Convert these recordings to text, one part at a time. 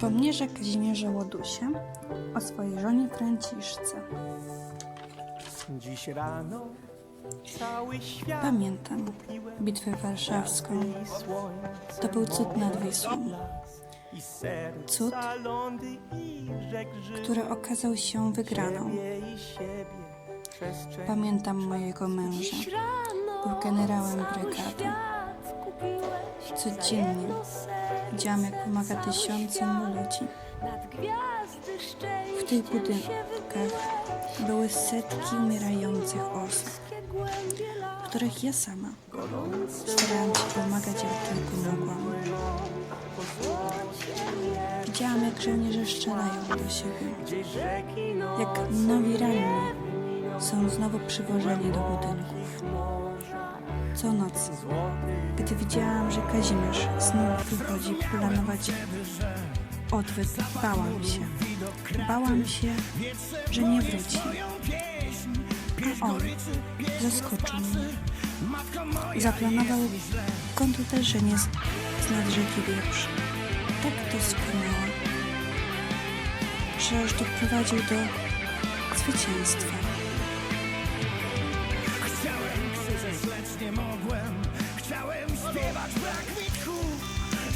Wspomnierze Kazimierza Łodusie o swojej żonie Franciszce. Dziś rano Pamiętam bitwę warszawską. To był cud nad Wisłą, Cud, który okazał się wygraną. Pamiętam mojego męża. Był generałem brygady. Codziennie Dziamek pomaga tysiącom ludzi. W tych budynkach były setki umierających osób, których ja sama starałam się pomagać jak tylko mogłam. Widziałam, jak żołnierze strzelają do siebie, jak nowi ranni są znowu przywożeni do budynków. Co noc, gdy widziałam, że Kazimierz znów wychodzi planować odwyk, bałam się. Bałam się, że nie wróci. A on zaskoczył mnie. Zaplanował kontuterzenie z, z nad rzeki Wieprz. Tak doskonałe, że aż doprowadził do zwycięstwa.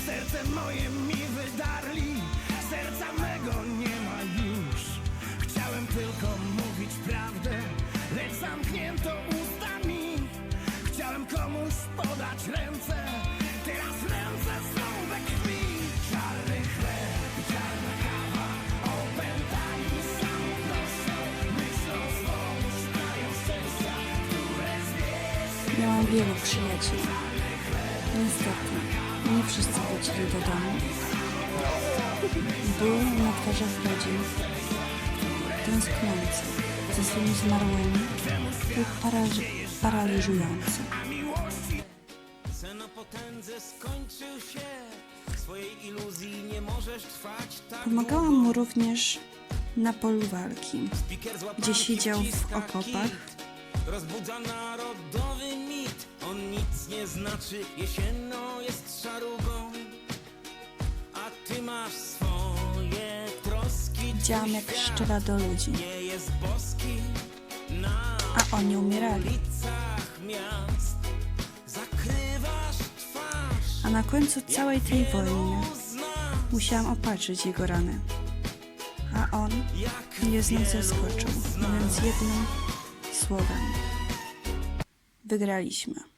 Serce moje mi wydarli. Serca mego nie ma już. Chciałem tylko mówić prawdę Lecz zamknięto ustami. Chciałem komuś podać ręce. Teraz ręce są we krwi. Czarny chleb czarna kawa Opętani prosto Myślą swą szukają szczęścia Które zniesie Miałam wielu przyjaciół. Niestety, nie wszyscy wrócili do domu. Było na twarzach rodzin tęskniące ze swymi zmarłymi możesz trwać tak Pomagałam mu również na polu walki, gdzie siedział w okopach. Rozbudza narodowy mit On nic nie znaczy Jesienno jest szarugą A ty masz swoje troski Widziałam, jak strzela do ludzi, Nie jest boski Na a oni umierali. ulicach miast Zakrywasz twarz A na końcu całej tej wojny musiałam opatrzyć jego rany. A on mnie znów zaskoczył, mówiąc jednym słowem. Wygraliśmy.